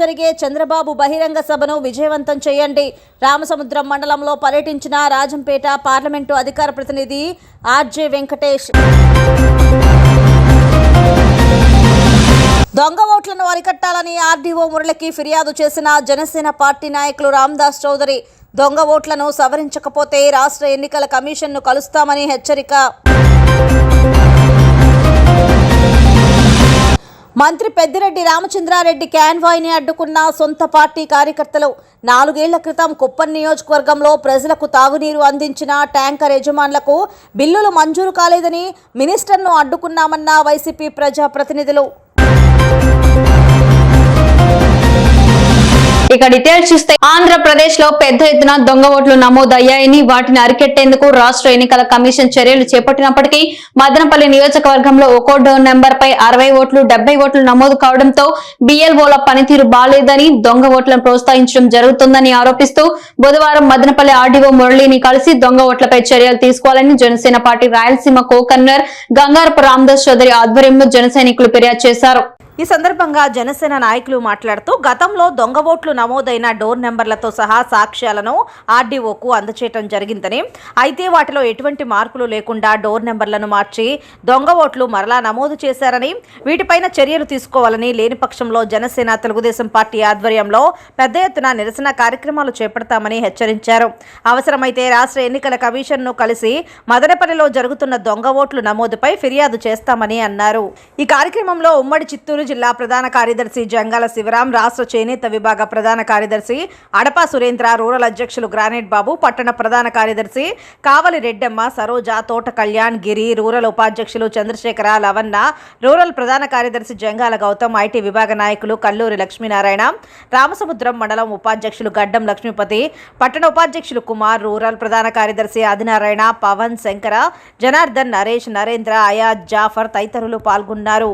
జరిగే చంద్రబాబు బహిరంగ సభను విజయవంతం చేయండి. రామసముద్రం మండలంలో పర్యటించిన రాజంపేట పార్లమెంటు అధికార ప్రతినిధి ఆర్జే వెంకటేష్. దొంగ ఓట్లను అరికట్టాలని ఆర్డీఓ మురళికి ఫిర్యాదు చేసిన జనసేన పార్టీ నాయకులు రామ్దాస్ చౌదరి దొంగ ఓట్లను సవరించకపోతే రాష్ట్ర ఎన్నికల కమిషన్ను కలుస్తామని హెచ్చరిక. మంత్రి పెద్దిరెడ్డి రామచంద్రారెడ్డి క్యాన్వాయ్ని అడ్డుకున్న సొంత పార్టీ కార్యకర్తలు నాలుగేళ్ళ క్రితం కుప్పం నియోజకవర్గంలో ప్రజలకు తాగునీరు అందించిన ట్యాంకర్ యజమానులకు బిల్లులు మంజూరు కాలేదని మినిస్టర్ను అడ్డుకున్నామన్న వైసీపీ ప్రజాప్రతినిధులు. ఇక డీటెయిల్స్ చూస్తే ఆంధ్రప్రదేశ్లో పెద్ద ఎత్తున దొంగ ఓట్లు నమోదయ్యాయని వాటిని అరికెట్టేందుకు రాష్ట్ర ఎన్నికల కమిషన్ చర్యలు చేపట్టినప్పటికీ మదనపల్లి నియోజకవర్గంలో ఒక్కో డోర్ నెంబర్ పై అరవై ఓట్లు డెబ్బై ఓట్లు నమోదు కావడంతో బిఎల్ఓల పనితీరు బాలేదని దొంగ ఓట్లను ప్రోత్సహించడం జరుగుతుందని ఆరోపిస్తూ బుధవారం మదనపల్లి ఆర్డీఓ మురళిని కలిసి దొంగ ఓట్లపై చర్యలు తీసుకోవాలని Janasena party Rayalaseema co convener Gangarapu Ramadas Chowdary ఆధ్వర్యంలో జన సైనికులు ఫిర్యాదు చేశారు. ఈ సందర్భంగా జనసేన నాయకులు మాట్లాడుతూ గతంలో దొంగ ఓట్లు నమోదైన డోర్ నెంబర్లతో సహా సాక్ష్యాలను ఆర్డీఓకు అందచేయటం జరిగిందని అయితే వాటిలో ఎటువంటి మార్పులు లేకుండా డోర్ నెంబర్లను మార్చి దొంగ ఓట్లు మరలా నమోదు చేశారని వీటిపైన చర్యలు తీసుకోవాలని లేని పక్షంలో జనసేన తెలుగుదేశం పార్టీ ఆధ్వర్యంలో పెద్ద ఎత్తున నిరసన కార్యక్రమాలు చేపడతామని హెచ్చరించారు. అవసరమైతే రాష్ట్ర ఎన్నికల కమిషన్ను కలిసి మదనపల్లిలో జరుగుతున్న దొంగ ఓట్లు నమోదుపై ఫిర్యాదు చేస్తామని అన్నారు. ఈ కార్యక్రమంలో ఉమ్మడి చిత్తూరు జిల్లా ప్రధాన కార్యదర్శి జంగాల శివరాం రాష్ట్ర చేనేత విభాగ ప్రధాన కార్యదర్శి అడపా సురేంద్ర రూరల్ అధ్యక్షులు గ్రానైట్ బాబు పట్టణ ప్రధాన కార్యదర్శి కావలి రెడ్డమ్మ సరోజ తోట కళ్యాణ్ గిరి రూరల్ ఉపాధ్యక్షులు చంద్రశేఖర లవన్న రూరల్ ప్రధాన కార్యదర్శి జంగాల గౌతమ్ ఐటీ విభాగ నాయకులు కల్లూరి లక్ష్మీనారాయణ రామసముద్రం మండలం ఉపాధ్యక్షులు గడ్డం లక్ష్మీపతి పట్టణ ఉపాధ్యక్షులు కుమార్ రూరల్ ప్రధాన కార్యదర్శి ఆదినారాయణ పవన్ శంకర జనార్దన్ నరేష్ నరేంద్ర అయాజ్ జాఫర్ తదితరులు పాల్గొన్నారు.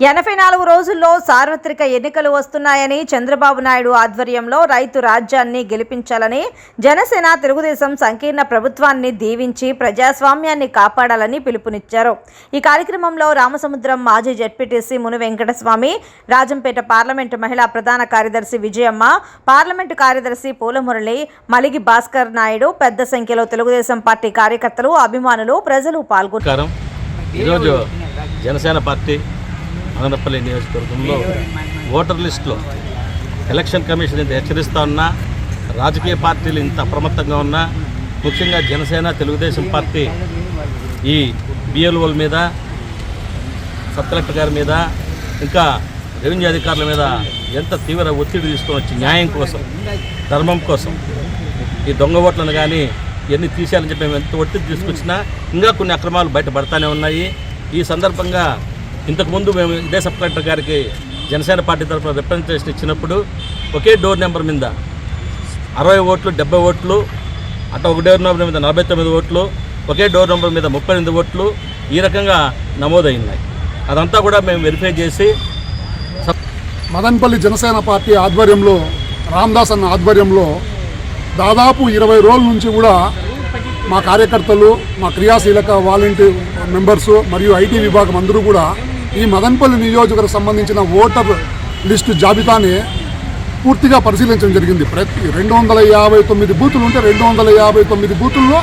ఎనభై నాలుగు రోజుల్లో సార్వత్రిక ఎన్నికలు వస్తున్నాయని చంద్రబాబు నాయుడు ఆధ్వర్యంలో రైతు రాజ్యాన్ని గెలిపించాలని జనసేన తెలుగుదేశం సంకీర్ణ ప్రభుత్వాన్ని దీవించి ప్రజాస్వామ్యాన్ని కాపాడాలని పిలుపునిచ్చారు. ఈ కార్యక్రమంలో రామసముద్రం మాజీ జడ్పీటీసీ మును వెంకటస్వామి రాజంపేట పార్లమెంటు మహిళా ప్రధాన కార్యదర్శి విజయమ్మ పార్లమెంటు కార్యదర్శి పూలమురళి మలిగి భాస్కర్ నాయుడు పెద్ద సంఖ్యలో తెలుగుదేశం పార్టీ కార్యకర్తలు అభిమానులు ప్రజలు పాల్గొన్నారు. ఈరోజు జనసేన పార్టీ మదనపల్లి నియోజకవర్గంలో ఓటర్ లిస్టులో ఎలక్షన్ కమిషన్ ఇంత హెచ్చరిస్తూ ఉన్నా రాజకీయ పార్టీలు ఇంత అప్రమత్తంగా ఉన్నా ముఖ్యంగా జనసేన తెలుగుదేశం పార్టీ ఈ బిఎల్ఓల మీద సబ్ కలెక్టర్ గారి మీద ఇంకా రెవెన్యూ అధికారుల మీద ఎంత తీవ్ర ఒత్తిడి తీసుకొని వచ్చి న్యాయం కోసం ధర్మం కోసం ఈ దొంగ ఓట్లను కానీ ఇవన్నీ తీసేయాలని చెప్పి మేము ఎంత ఒత్తిడి తీసుకొచ్చినా ఇంకా కొన్ని అక్రమాలు బయటపడతానే ఉన్నాయి. ఈ సందర్భంగా ఇంతకుముందు మేము ఇదే సబ్ కలెక్టర్ గారికి జనసేన పార్టీ తరఫున రిప్రజెంటేషన్ ఇచ్చినప్పుడు ఒకే డోర్ నెంబర్ మీద అరవై ఓట్లు డెబ్బై ఓట్లు అట్లా ఒక డోర్ నెంబర్ మీద నలభై తొమ్మిది ఓట్లు ఒకే డోర్ నెంబర్ మీద ముప్పై ఎనిమిది ఓట్లు ఈ రకంగా నమోదైనాయి. అదంతా కూడా మేము వెరిఫై చేసి మదన్పల్లి జనసేన పార్టీ ఆధ్వర్యంలో రామ్దాస్ అన్న ఆధ్వర్యంలో దాదాపు ఇరవై రోజుల నుంచి కూడా మా కార్యకర్తలు మా క్రియాశీలక వాలంటీర్ మెంబర్సు మరియు ఐటీ విభాగం అందరూ కూడా ఈ మదన్పల్లి నియోజకవర్గం సంబంధించిన ఓటర్ లిస్టు జాబితాని పూర్తిగా పరిశీలించడం జరిగింది. ప్రతి రెండు వందల యాభై తొమ్మిది బూతులు ఉంటే రెండు వందల యాభై తొమ్మిది బూతుల్లో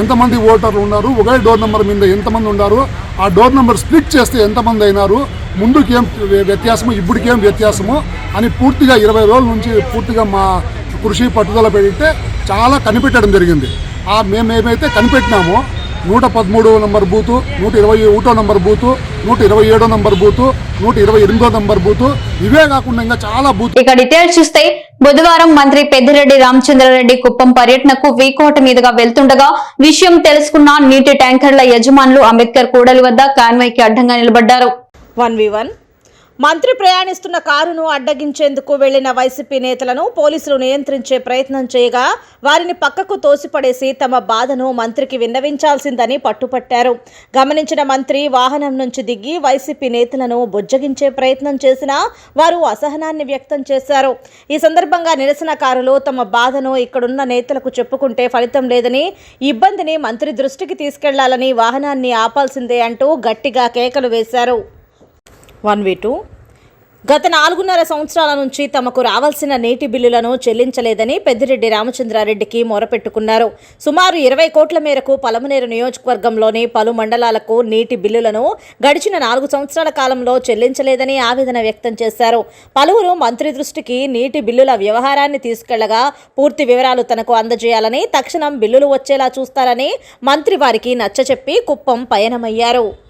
ఎంతమంది ఓటర్లు ఉన్నారు? ఒకే డోర్ నెంబర్ మీద ఎంతమంది ఉన్నారు? ఆ డోర్ నెంబర్ స్ప్లిట్ చేస్తే ఎంతమంది అయినారు? ముందుకేం వ్యత్యాసము? ఇప్పటికేం వ్యత్యాసము? అని పూర్తిగా ఇరవై రోజుల నుంచి పూర్తిగా మా కృషి పట్టుదల పెడితే చాలా కనిపెట్టడం జరిగింది. ఆ మేమేమైతే కనిపెట్టినామో నూట పదమూడు నంబర్ బూతు నూట ఇరవై ఒకటో నంబర్ బూతు నూట ఇరవై ఏడో నంబర్ బూతు నూట ఇరవై ఎనిమిదో నంబర్ బూతు. ఇవే కాకుండా ఇంకా చాలా బూత్. ఇక డీటెయిల్స్ చూస్తే బుధవారం మంత్రి పెద్దిరెడ్డి రామచంద్రారెడ్డి కుప్పం పర్యటనకు వీకోట మీదుగా వెళ్తుండగా విషయం తెలుసుకున్న నీటి ట్యాంకర్ల యజమానులు అంబేద్కర్ కూడలి వద్ద కాన్వాయ్కి అడ్డంగా నిలబడ్డారు. వన్ వి వన్ మంత్రి ప్రయాణిస్తున్న కారును అడ్డగించేందుకు వెళ్ళిన వైసీపీ నేతలను పోలీసులు నియంత్రించే ప్రయత్నం చేయగా వారిని పక్కకు తోసిపడేసి తమ బాధను మంత్రికి విన్నవించాల్సిందని పట్టుపట్టారు. గమనించిన మంత్రి వాహనం నుంచి దిగి వైసీపీ నేతలను బుజ్జగించే ప్రయత్నం చేసినా వారు అసహనాన్ని వ్యక్తం చేశారు. ఈ సందర్భంగా నిరసనకారులు తమ బాధను ఇక్కడున్న నేతలకు చెప్పుకుంటే ఫలితం లేదని ఇబ్బందిని మంత్రి దృష్టికి తీసుకెళ్ళాలని వాహనాన్ని ఆపాల్సిందే అంటూ గట్టిగా కేకలు వేశారు. One V two. గత నాలుగున్నర సంవత్సరాల నుంచి తమకు రావాల్సిన నీటి బిల్లులను చెల్లించలేదని పెద్దిరెడ్డి రామచంద్రారెడ్డికి మొరపెట్టుకున్నారు. సుమారు ఇరవై కోట్ల మేరకు పలమనేరు నియోజకవర్గంలోని పలు మండలాలకు నీటి బిల్లులను గడిచిన నాలుగు సంవత్సరాల కాలంలో చెల్లించలేదని ఆవేదన వ్యక్తం చేశారు. పలువురు మంత్రి దృష్టికి నీటి బిల్లుల వ్యవహారాన్ని తీసుకెళ్ళగా పూర్తి వివరాలు తనకు అందజేయాలని తక్షణం బిల్లులు వచ్చేలా చూస్తారని మంత్రి వారికి నచ్చచెప్పి కుప్పం పయనమయ్యారు.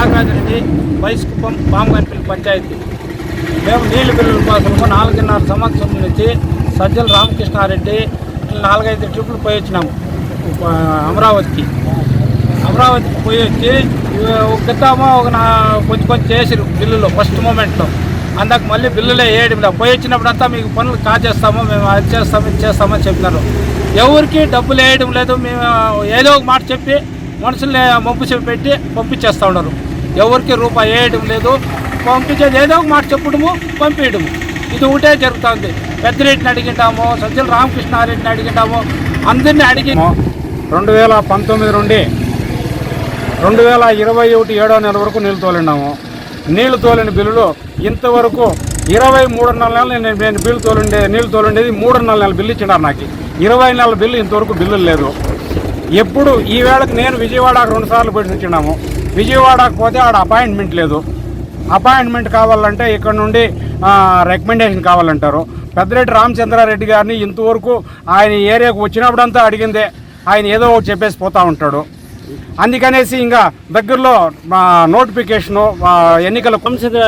నాగార్జునరెడ్డి బైస్కుప్పం బామగన్పల్లి పంచాయతీ. మేము నీళ్ళు బిల్లుల కోసము నాలుగున్నర సంవత్సరం నుంచి సజ్జల రామకృష్ణారెడ్డి నాలుగైదు ట్రిప్పులు పోయి వచ్చినాము అమరావతికి. అమరావతికి పోయి వచ్చి ఒక ఒక నా కొంచెం కొంచెం చేసిరు బిల్లులో ఫస్ట్ మూమెంట్లో. అందాక మళ్ళీ బిల్లులే వేయడం లేదు పోయి వచ్చినప్పుడంతా మీకు పనులు కాజేస్తాము మేము అది చేస్తాము ఇది చేస్తామని చెప్పినారు. ఎవరికి డబ్బులు వేయడం లేదు మేము ఏదో ఒక మాట చెప్పి మనుషుల్ని మంపు పెట్టి పంపించేస్తూ ఉన్నారు. ఎవరికి రూపాయి వేయడం లేదు. పంపించేది ఏదో ఒక మాట చెప్పడము పంపించడము ఇది ఒకటే జరుగుతుంది. పెద్దరెడ్డిని అడిగింటాము సజ్జల రామకృష్ణారెడ్డిని అడిగింటాము అందరినీ అడిగి రెండు వేల పంతొమ్మిది నుండి రెండు వేల ఇరవై ఒకటి ఏడో నెల వరకు నీళ్ళు తోలినాము. నీళ్ళు తోలిన బిల్లులు ఇంతవరకు ఇరవై మూడున్నర నెలలు నేను నేను బిల్లు తోలుండే నీళ్ళు తోలుండేది మూడున్నర నెలల బిల్లు ఇచ్చినారు నాకు. ఇరవై నెలల బిల్లు ఇంతవరకు బిల్లులు లేదు. ఎప్పుడు ఈ వేళకు నేను విజయవాడకు రెండు సార్లు పెట్టి వచ్చినాము. విజయవాడకు పోతే ఆడ అపాయింట్మెంట్ లేదు. అపాయింట్మెంట్ కావాలంటే ఇక్కడ నుండి రికమెండేషన్ కావాలంటారు. పెద్దరెడ్డి రామచంద్రారెడ్డి గారిని ఇంతవరకు ఆయన ఏరియాకు వచ్చినప్పుడంతా అడిగిందే. ఆయన ఏదో ఒకటి చెప్పేసి పోతా ఉంటాడు. అందుకనేసి ఇంకా దగ్గరలో మా నోటిఫికేషను ఎన్నికల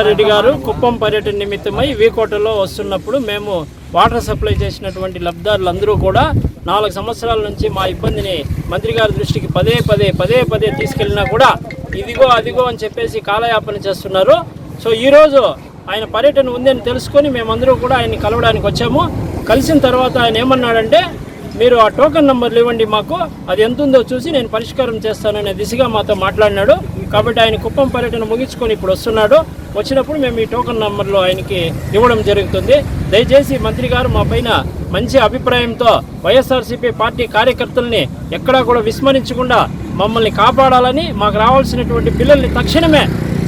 రెడ్డి గారు కుప్పం పర్యటన నిమిత్తమై వీకోటలో వస్తున్నప్పుడు మేము వాటర్ సప్లై చేసినటువంటి లబ్ధారులందరూ కూడా నాలుగు సంవత్సరాల నుంచి మా ఇబ్బందిని మంత్రి గారి దృష్టికి పదే పదే పదే పదే తీసుకెళ్ళినా కూడా ఇదిగో అదిగో అని చెప్పేసి కాలయాపన చేస్తున్నారు. సో ఈరోజు ఆయన పర్యటన ఉందని తెలుసుకొని మేమందరూ కూడా ఆయన్ని కలవడానికి వచ్చాము. కలిసిన తర్వాత ఆయన ఏమన్నాడంటే మీరు ఆ టోకెన్ నెంబర్లు ఇవ్వండి మాకు. అది ఎంత ఉందో చూసి నేను పరిష్కారం చేస్తాననే దిశగా మాతో మాట్లాడినాడు. కాబట్టి ఆయన కుప్పం పర్యటన ముగించుకొని ఇప్పుడు వస్తున్నాడు. వచ్చినప్పుడు మేము ఈ టోకెన్ నంబర్లో ఆయనకి ఇవ్వడం జరుగుతుంది. దయచేసి మంత్రి గారు మా పైన మంచి అభిప్రాయంతో వైఎస్ఆర్సీపీ పార్టీ కార్యకర్తల్ని ఎక్కడా కూడా విస్మరించకుండా మమ్మల్ని కాపాడాలని మాకు రావాల్సినటువంటి బిల్లుల్ని తక్షణమే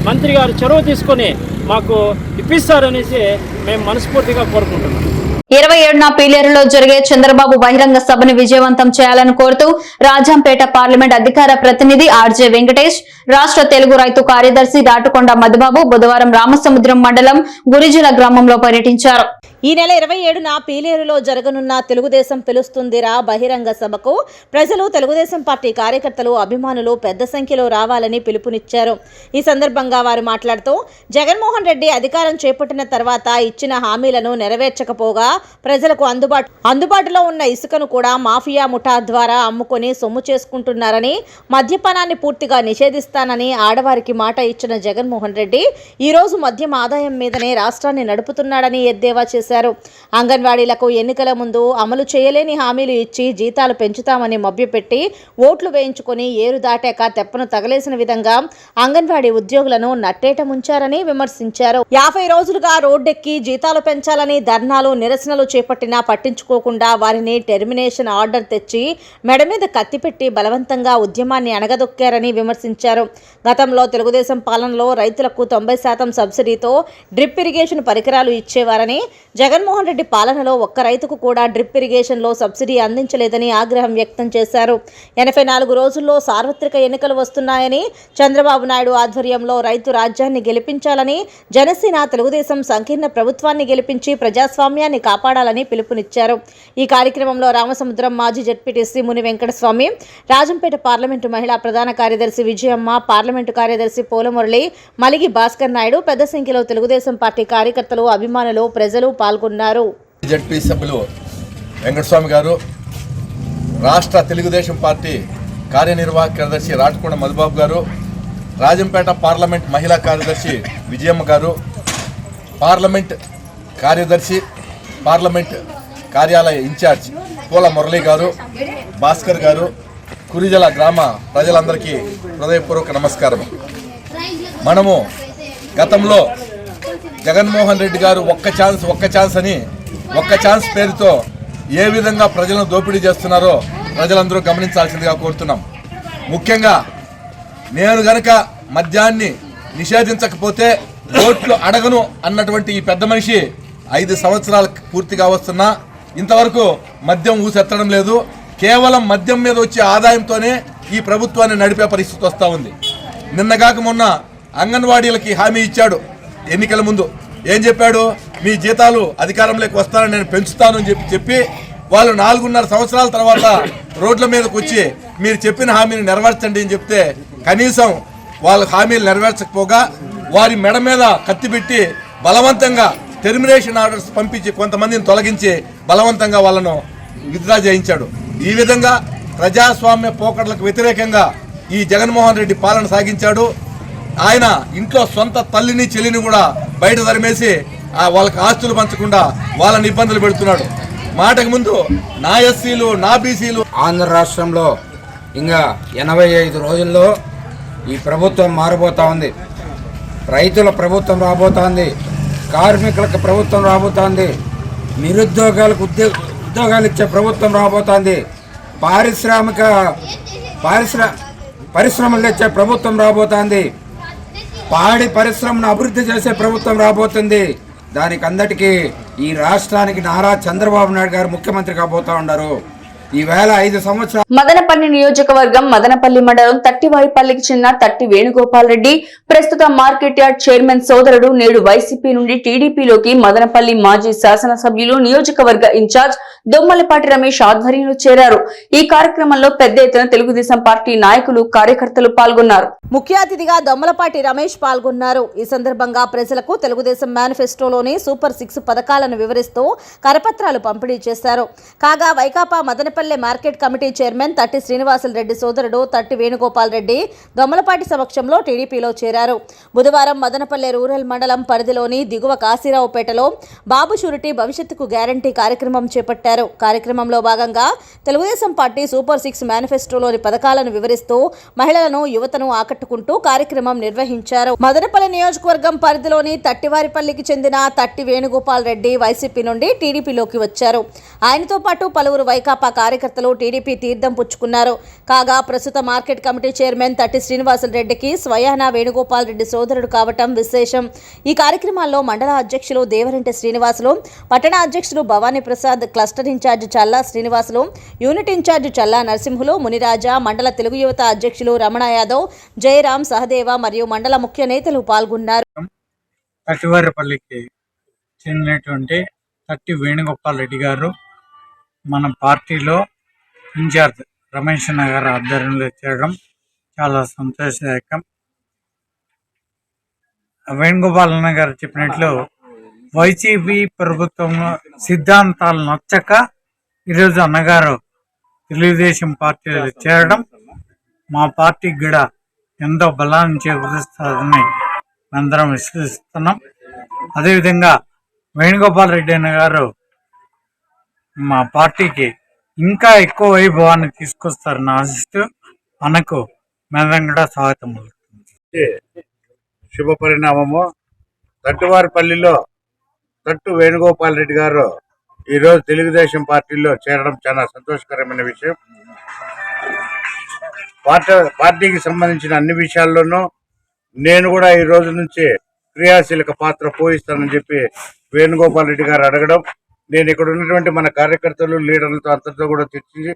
మంత్రి గారు చొరవ తీసుకొని మాకు ఇప్పిస్తారనేసి మేము మనస్ఫూర్తిగా కోరుకుంటున్నాం. ఇరవై ఏడున పీలేరులో జరిగే చంద్రబాబు బహిరంగ సభను విజయవంతం చేయాలని కోరుతూ రాజంపేట పార్లమెంట్ అధికార ప్రతినిధి ఆర్జే వెంకటేష్ రాష్ట్ర తెలుగు రైతు కార్యదర్శి రాటుకొండ మధుబాబు బుధవారం రామసముద్రం మండలం గురిజల గ్రామంలో పర్యటించారు. ఈ నెల ఇరవై ఏడున పీలేరులో జరగనున్న తెలుగుదేశం పిలుస్తుందిరా బహిరంగ సభకు. ప్రజలు తెలుగుదేశం పార్టీ కార్యకర్తలు అభిమానులు పెద్ద సంఖ్యలో రావాలని పిలుపునిచ్చారు. ఈ సందర్భంగా వారు మాట్లాడుతూ జగన్మోహన్ రెడ్డి అధికారం చేపట్టిన తర్వాత ఇచ్చిన హామీలను నెరవేర్చకపోగా ప్రజలకు అందుబాటు అందుబాటులో ఉన్న ఇసుకను కూడా మాఫియా ముఠా ద్వారా అమ్ముకొని సొమ్ము చేసుకుంటున్నారని మద్యపానాన్ని పూర్తిగా నిషేధిస్తానని ఆడవారికి మాట ఇచ్చిన జగన్మోహన్ రెడ్డి ఈ రోజు మద్యం ఆదాయం మీదనే రాష్ట్రాన్ని నడుపుతున్నాడని ఎద్దేవా చేశారు. అంగన్వాడీలకు ఎన్నికల ముందు అమలు చేయలేని హామీలు ఇచ్చి జీతాలు పెంచుతామని మభ్యపెట్టి ఓట్లు వేయించుకొని ఏరు దాటాక తెప్పను తగలేసిన విధంగా అంగన్వాడీ ఉద్యోగులను నట్టేట ముంచారని విమర్శించారు. యాభై రోజులుగా రోడ్డెక్కి జీతాలు పెంచాలని ధర్నాలు నిరసనలు చేపట్టినా పట్టించుకోకుండా వారిని టెర్మినేషన్ ఆర్డర్ తెచ్చి మెడ మీద కత్తిపెట్టి బలవంతంగా ఉద్యమాన్ని అణగదొక్కారని విమర్శించారు. గతంలో తెలుగుదేశం పాలనలో రైతులకు తొంభై శాతం సబ్సిడీతో డ్రిప్ ఇరిగేషన్ పరికరాలు ఇచ్చేవారని జగన్మోహన్ రెడ్డి పాలనలో ఒక్క రైతుకు కూడా డ్రిప్ ఇరిగేషన్లో సబ్సిడీ అందించలేదని ఆగ్రహం వ్యక్తం చేశారు. ఎనభై నాలుగు రోజుల్లో సార్వత్రిక ఎన్నికలు వస్తున్నాయని చంద్రబాబు నాయుడు ఆధ్వర్యంలో రైతు రాజ్యాన్ని గెలిపించాలని జనసేన తెలుగుదేశం సంకీర్ణ ప్రభుత్వాన్ని గెలిపించి ప్రజాస్వామ్యాన్ని కాపాడాలని పిలుపునిచ్చారు. ఈ కార్యక్రమంలో రామసముద్రం మాజీ జడ్పీటీసీ ముని వెంకటస్వామి రాజంపేట పార్లమెంటు మహిళా ప్రధాన కార్యదర్శి విజయమ్మ పార్లమెంటు కార్యదర్శి పోలమురళి మలిగి భాస్కర్ నాయుడు పెద్ద సంఖ్యలో తెలుగుదేశం పార్టీ కార్యకర్తలు అభిమానులు ప్రజలు పాల్గొన్నారు. జడ్పీ సభ్యులు వెంకటస్వామి గారు రాష్ట్ర తెలుగుదేశం పార్టీ కార్యనిర్వాహక కార్యదర్శి రాటకొండ మధుబాబు గారు రాజంపేట పార్లమెంట్ మహిళా కార్యదర్శి విజయమ్మ గారు పార్లమెంట్ కార్యదర్శి పార్లమెంట్ కార్యాలయ ఇన్ఛార్జ్ పూల మురళి గారు భాస్కర్ గారు కురిజల గ్రామ ప్రజలందరికీ హృదయపూర్వక నమస్కారం. మనము గతంలో జగన్మోహన్ రెడ్డి గారు ఒక్క ఛాన్స్ ఒక్క ఛాన్స్ అని ఒక్క ఛాన్స్ పేరుతో ఏ విధంగా ప్రజలను దోపిడీ చేస్తున్నారో ప్రజలందరూ గమనించాల్సిందిగా కోరుతున్నాం. ముఖ్యంగా నేను గనక మద్యాన్ని నిషేధించకపోతే ఓట్లు అడగను అన్నటువంటి ఈ పెద్ద మనిషి ఐదు సంవత్సరాలు పూర్తిగా వస్తున్నా ఇంతవరకు మద్యం ఊసెత్తడం లేదు. కేవలం మద్యం మీద వచ్చే ఆదాయంతోనే ఈ ప్రభుత్వాన్ని నడిపే పరిస్థితి వస్తూ ఉంది. నిన్నగాక మొన్న అంగన్వాడీలకి హామీ ఇచ్చాడు. ఎన్నికల ముందు ఏం చెప్పాడు? మీ జీతాలు అధికారంలోకి వస్తారని నేను పెంచుతాను అని చెప్పి చెప్పి వాళ్ళు నాలుగున్నర సంవత్సరాల తర్వాత రోడ్ల మీదకి వచ్చి మీరు చెప్పిన హామీని నెరవేర్చండి అని చెప్తే కనీసం వాళ్ళ హామీలు నెరవేర్చకపోగా వారి మెడ మీద కత్తి పెట్టి బలవంతంగా టెర్మినేషన్ ఆర్డర్స్ పంపించి కొంతమందిని తొలగించి బలవంతంగా వాళ్ళను విత్డ్రా చేయించాడు. ఈ విధంగా ప్రజాస్వామ్య పోకడలకు వ్యతిరేకంగా ఈ జగన్మోహన్ రెడ్డి పాలన సాగించాడు. ఆయన ఇంట్లో సొంత తల్లిని చెల్లిని కూడా బయట తరిమేసి వాళ్ళకి ఆస్తులు పంచకుండా వాళ్ళని ఇబ్బందులు పెడుతున్నాడు. మాటకు ముందు నా ఎస్సీలు నా బీసీలు. ఆంధ్ర రాష్ట్రంలో ఇంకా ఎనభై ఐదు రోజుల్లో ఈ ప్రభుత్వం మారబోతా ఉంది. రైతుల ప్రభుత్వం రాబోతోంది కార్మికులకు ప్రభుత్వం రాబోతోంది నిరుద్యోగాలకు ఉద్యోగ ఉద్యోగాలు ఇచ్చే ప్రభుత్వం రాబోతోంది పారిశ్రామిక పారిశ్రా పరిశ్రమలు తెచ్చే ప్రభుత్వం రాబోతోంది పాడి పరిశ్రమను అభివృద్ధి చేసే ప్రభుత్వం రాబోతుంది. దానికి అందటికీ ఈ రాష్ట్రానికి నారా చంద్రబాబు నాయుడు గారు ముఖ్యమంత్రి కాబోతా ఉన్నారు. ఈవేళ ఐదు సంవత్సరాలు మదనపల్లి నియోజకవర్గం మదనపల్లి మండలం తట్టివారిపల్లికి చెందిన తట్టి వేణుగోపాల్ రెడ్డి ప్రస్తుత మార్కెట్ యార్డ్ చైర్మన్ సోదరుడు నేడు వైసీపీ నుండి టీడీపీలోకి మదనపల్లి మాజీ శాసనసభ్యులు నియోజకవర్గ ఇన్ఛార్జ్ దొమ్మలపాటి రమేష్ ఆధ్వర్యంలో చేరారు. ఈ కార్యక్రమంలో పెద్ద ఎత్తున తెలుగుదేశం పార్టీ నాయకులు కార్యకర్తలు పాల్గొన్నారు. ముఖ్య అతిథిగా దొమ్మలపాటి రమేష్ పాల్గొన్నారు. ఈ సందర్భంగా ప్రజలకు తెలుగుదేశం మేనిఫెస్టోలోని సూపర్ సిక్స్ పథకాలను వివరిస్తూ కరపత్రాలు పంపిణీ చేశారు. కాగా Vaikapa Tadepalle market committee chairman Thatti Srinivasulareddy సోదరుడు తట్టి వేణుగోపాల్ రెడ్డి దొమ్మలపాటి సమక్షంలో టీడీపీలో చేరారు. బుధవారం మదనపల్లె రూరల్ మండలం పరిధిలోని దిగువ కాశీరావుపేటలో బాబు షూరిటీ భవిష్యత్తుకు గ్యారంటీ కార్యక్రమం చేపట్టారు. కార్యక్రమంలో భాగంగా తెలుగుదేశం పార్టీ సూపర్ సిక్స్ మేనిఫెస్టోలోని పథకాలను వివరిస్తూ మహిళలను యువతను ఆకట్టుకుంటూ కార్యక్రమం నిర్వహించారు. మదనపల్లి నియోజకవర్గం పరిధిలోని తట్టివారిపల్లికి చెందిన తట్టి వేణుగోపాల్ రెడ్డి వైసీపీ నుండి టీడీపీలోకి వచ్చారు. ఆయనతో పాటు పలువురు వైకాపా కార్యకర్తలు టీడీపీ తీర్థం పుచ్చుకున్నారు. కాగా ప్రస్తుత మార్కెట్ కమిటీ చైర్మన్ తట్టి శ్రీనివాసులు రెడ్డికి స్వయాన వేణుగోపాల్ రెడ్డి సోదరుడు కావటం విశేషం. ఈ కార్యక్రమాల్లో మండల అధ్యక్షులు దేవరెంటి శ్రీనివాసులు పట్టణ అధ్యక్షులు Bhavani Prasad cluster incharge Challa Srinivasulu unit incharge Challa Narasimhulu Muniraja మండల తెలుగు యువత అధ్యక్షులు రమణ యాదవ్ జయరాం సహదేవ మరియు మండల ముఖ్య నేతలు పాల్గొన్నారు. తట్టివారిపల్లికి చెందినటువంటి తట్టి వేణుగోపాల్ రెడ్డి గారు మన పార్టీలో ఇన్ఛార్జ్ రమేష్ నగర్ ఆధ్వర్యంలో చేరడం చాలా సంతోషదాయకం. వేణుగోపాల్ అన్న గారు చెప్పినట్లు వైసీపీ ప్రభుత్వం సిద్ధాంతాలు నచ్చక ఈరోజు అన్నగారు తెలుగుదేశం పార్టీలో చేరడం మా పార్టీకి కూడా ఎంతో బలాన్ని చేకూరుస్తుందని అందరం విశ్వసిస్తున్నాం. అదేవిధంగా వేణుగోపాల్ రెడ్డి అన్న గారు మా పార్టీకి ఇంకా ఎక్కువ వైభవాన్ని తీసుకొస్తారని ఆశిస్తూ మనకు మేడం స్వాగతం శుభ పరిణామము. తట్టువారిపల్లిలో తట్టు వేణుగోపాల్ రెడ్డి గారు ఈరోజు తెలుగుదేశం పార్టీలో చేరడం చాలా సంతోషకరమైన విషయం. పార్టీ పార్టీకి సంబంధించిన అన్ని విషయాల్లోనూ నేను కూడా ఈ రోజు నుంచి క్రియాశీలక పాత్ర పోయిస్తానని చెప్పి వేణుగోపాల్ రెడ్డి గారు అడగడం నేను ఇక్కడ ఉన్నటువంటి మన కార్యకర్తలు లీడర్లతో అంతటితో కూడా చర్చించి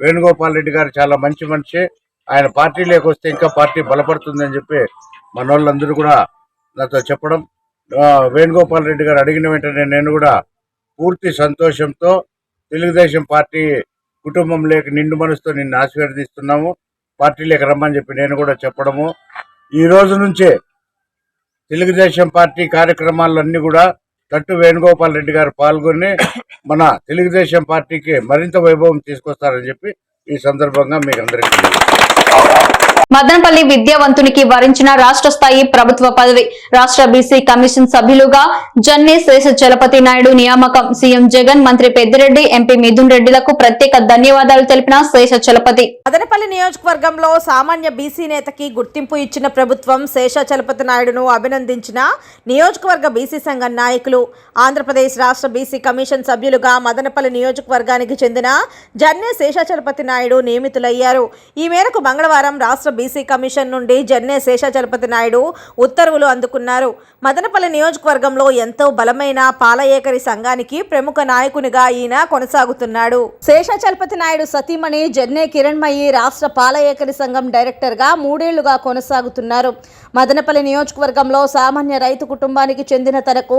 వేణుగోపాల్ రెడ్డి గారు చాలా మంచి మనిషి. ఆయన పార్టీలోకి వస్తే ఇంకా పార్టీ బలపడుతుందని చెప్పి మన వాళ్ళందరూ కూడా నాతో చెప్పడం. వేణుగోపాల్ రెడ్డి గారు అడిగిన వెంటనే నేను కూడా పూర్తి సంతోషంతో తెలుగుదేశం పార్టీ కుటుంబం లేక నిండు మనసుతో నిన్ను ఆశీర్వదిస్తున్నాము. పార్టీలోకి రమ్మని చెప్పి నేను కూడా చెప్పడము. ఈ రోజు నుంచే తెలుగుదేశం పార్టీ కార్యక్రమాలన్నీ కూడా తట్టు వేణుగోపాల్ రెడ్డి గారు పాల్గొని మన తెలుగుదేశం పార్టీకి మరింత వైభవం తీసుకొస్తారని చెప్పి ఈ సందర్భంగా మీకు అందరికీ మదనపల్లి విద్యావంతునికి వరించిన రాష్ట్ర స్థాయి ప్రభుత్వ పదవి. రాష్ట్ర బీసీ కమిషన్ సభ్యులుగా జన్నే శేష చలపతి నాయుడు నియామకం. సీఎం జగన్ మంత్రి పెద్దిరెడ్డి ఎంపీ మిథున్ రెడ్డిలకు ప్రత్యేక ధన్యవాదాలు తెలిపిన శేష చలపతి. మదనపల్లి నియోజకవర్గంలో సామాన్య బీసీ నేతకి గుర్తింపు ఇచ్చిన ప్రభుత్వం శేష చలపతి నాయుడును అభినందించిన నియోజకవర్గ బీసీ సంఘం నాయకులు. ఆంధ్రప్రదేశ్ రాష్ట్ర బీసీ కమిషన్ సభ్యులుగా మదనపల్లి నియోజకవర్గానికి చెందిన జన్నే శేషాచలపతి నాయుడు నియమితులయ్యారు. ఈ మేరకు మంగళవారం రాష్ట్ర బీసీ కమిషన్ నుండి జన్నే శేషాచలపతి నాయుడు ఉత్తర్వులు అందుకున్నారు. మదనపల్లి నియోజకవర్గంలో ఎంతో బలమైన పాలయేకరి సంఘానికి ప్రముఖ నాయకునిగా ఈయన కొనసాగుతున్నాడు. శేషాచలపతి నాయుడు సతీమణి జన్నే కిరణ్మయి రాష్ట్ర పాలయేకరి సంఘం డైరెక్టర్గా మూడేళ్ళుగా కొనసాగుతున్నారు. మదనపల్లి నియోజకవర్గంలో సామాన్య రైతు కుటుంబానికి చెందిన తనకు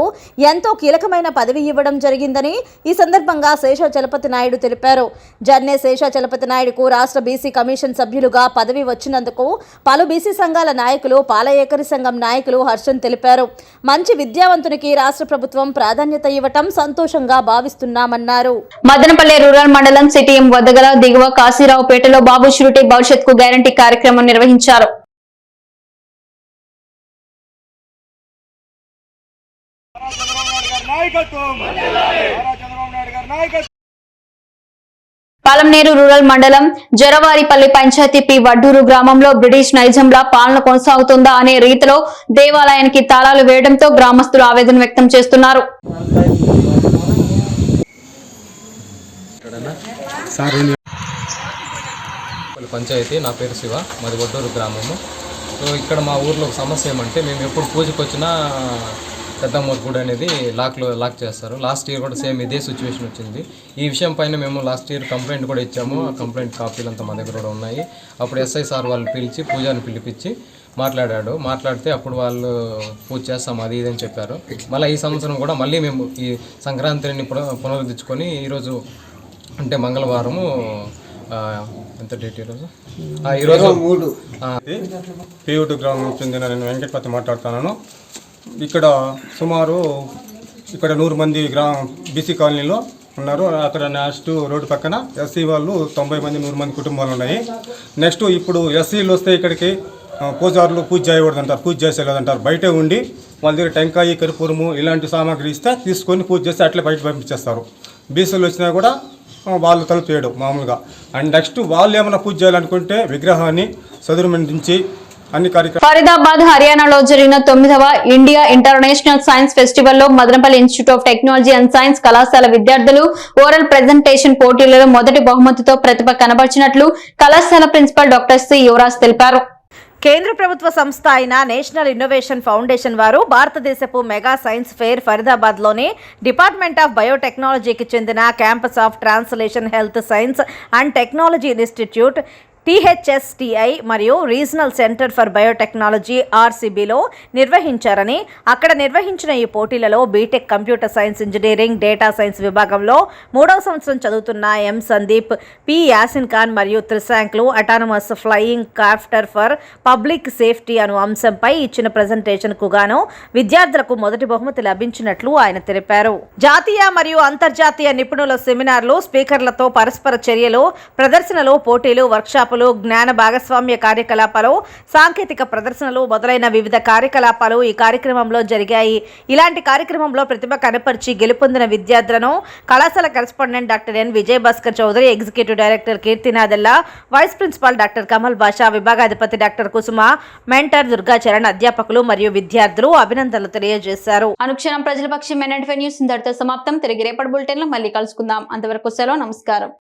ఎంతో కీలకమైన పదవి ఇవ్వడం జరిగిందని ఈ సందర్భంగా శేషాచలపతి నాయుడు తెలిపారు. జన్నే శేషాచలపతి నాయుడుకు రాష్ట్ర బీసీ కమిషన్ సభ్యులుగా పదవి వచ్చినందుకు పలు బీసీ సంఘాల నాయకులు పాలయేకరి సంఘం నాయకులు హర్షం తెలిపారు. మంచి విద్యావంతునికి రాష్ట్ర ప్రభుత్వం ప్రాధాన్యత ఇవ్వటం సంతోషంగా భావిస్తున్నామన్నారు. మదనపల్లి రూరల్ మండలం సిటీఎం వద్ద గల దిగువ కాశీరావుపేటలో బాబు షూరిటీ భవిష్యత్కు గ్యారంటీ కార్యక్రమం నిర్వహించారు. పాలంనేరు రూరల్ మండలం జరవారిపల్లి పంచాయతీ పి వడ్డూరు గ్రామంలో బ్రిటిష్ నైజంలా పాలన కొనసాగుతుందా అనే రీతిలో దేవాలయానికి తాళాలు వేయడంతో గ్రామస్తులు ఆవేదన వ్యక్తం చేస్తున్నారు. పంచాయతీ నా పేరు శివ మాది వడ్డూరు గ్రామము. సో ఇక్కడ మా ఊర్లో సమస్య ఏమంటే మేము ఎప్పుడు పూజకు వచ్చినా పెద్దమ్మూరు గుడి అనేది లాక్లో లాక్ చేస్తారు. లాస్ట్ ఇయర్ కూడా సేమ్ ఇదే సిచ్యువేషన్ వచ్చింది. ఈ విషయం పైన మేము లాస్ట్ ఇయర్ కంప్లైంట్ కూడా ఇచ్చాము. ఆ కంప్లైంట్ కాపీలు అంతా మా దగ్గర కూడా ఉన్నాయి. అప్పుడు ఎస్ఐ సార్ వాళ్ళు పిలిచి పూజాని పిలిపించి మాట్లాడాడు. మాట్లాడితే అప్పుడు వాళ్ళు పూజ చేస్తాం అది ఇది అని చెప్పారు. మళ్ళీ ఈ సంవత్సరం కూడా మళ్ళీ మేము ఈ సంక్రాంతిని పున- పునరుద్ధరించుకొని ఈరోజు అంటే మంగళవారము ఎంత డేట్ ఈరోజు ఈరోజు ఆ, పీవుటు గ్రామం చెందిన నేను వెంకటపతి మాట్లాడుతున్నాను. ఇక్కడ సుమారు ఇక్కడ నూరు మంది గ్రా బీసీ కాలనీలో ఉన్నారు. అక్కడ నెక్స్ట్ రోడ్డు పక్కన ఎస్సీ వాళ్ళు తొంభై మంది నూరు మంది కుటుంబాలు ఉన్నాయి. నెక్స్ట్ ఇప్పుడు ఎస్సీలు వస్తే ఇక్కడికి పూజారులు పూజ చేయకూడదు అంటారు పూజ చేసేలేదంటారు బయటే ఉండి వాళ్ళ దగ్గర టెంకాయ కర్పూరము ఇలాంటి సామాగ్రి ఇస్తే తీసుకొని పూజ చేస్తే అట్లే బయట పంపించేస్తారు. బీసీలు వచ్చినా కూడా వాళ్ళు తలుపు చేయడం మామూలుగా. అండ్ నెక్స్ట్ వాళ్ళు ఏమైనా పూజ చేయాలనుకుంటే విగ్రహాన్ని సదురుమందించి అన్ని కార్యక్రమాలు ఫరీదాబాద్ హర్యానాలో జరిగిన తొమ్మిదవ India international science ఫెస్టివల్లో Madanapalle institute of technology and science కళాశాల విద్యార్థులు ఓరల్ ప్రెజెంటేషన్ పోటీలలో మొదటి బహుమతితో ప్రతిభ కనబర్చినట్లు కళాశాల ప్రిన్సిపల్ డాక్టర్ సి యువరాజ్ తెలిపారు. కేంద్ర ప్రభుత్వ సంస్థ అయిన నేషనల్ ఇన్నోవేషన్ ఫౌండేషన్ వారు భారతదేశపు మెగా సైన్స్ ఫెయిర్ ఫరీదాబాద్లోని డిపార్ట్మెంట్ ఆఫ్ బయోటెక్నాలజీకి చెందిన campus of translation health science and technology institute THSTI మరియు రీజనల్ సెంటర్ ఫర్ బయోటెక్నాలజీ ఆర్సీబీలో నిర్వహించారని అక్కడ నిర్వహించిన ఈ పోటీలలో B Tech computer science engineering data science విభాగంలో మూడవ సంవత్సరం చదువుతున్న ఎం సందీప్ పి యాసిన్ ఖాన్ మరియు త్రిశాంక్లు autonomous flying crafter for public safety అను అంశంపై ఇచ్చిన ప్రజెంటేషన్కు గాను విద్యార్థులకు మొదటి బహుమతి లభించినట్లు ఆయన తెలిపారు. జాతీయ మరియు అంతర్జాతీయ నిపుణుల సెమినార్లు స్పీకర్లతో పరస్పర చర్యలు ప్రదర్శనలు పోటీలు వర్క్షాపులు జ్ఞాన భాగస్వామ్య కార్యకలాపాలు సాంకేతిక ప్రదర్శనలు మొదలైన వివిధ కార్యకలాపాలు ఈ కార్యక్రమంలో జరిగాయి. ఇలాంటి కార్యక్రమంలో ప్రతిభ కనపరిచి గెలుపొందిన విద్యార్థులను కళాశాల correspondent doctor N. Vijay Bhaskar Chowdary executive director Keerthi Nadella vice principal doctor Kamal Basha విభాగాధిపతి doctor Kusuma mentor Durgacharan అధ్యాపకులు మరియు విద్యార్థులు అభినందనలు తెలియజేశారు. అనుక్షణం ప్రజల పక్షి మెన్ న్యూస్ ఇంతటితో సమాప్తం. తిరిగి రేపటి బులెటిన్లో మళ్ళీ కలుసుకుందాం. అంతవరకు సెలవు నమస్కారం.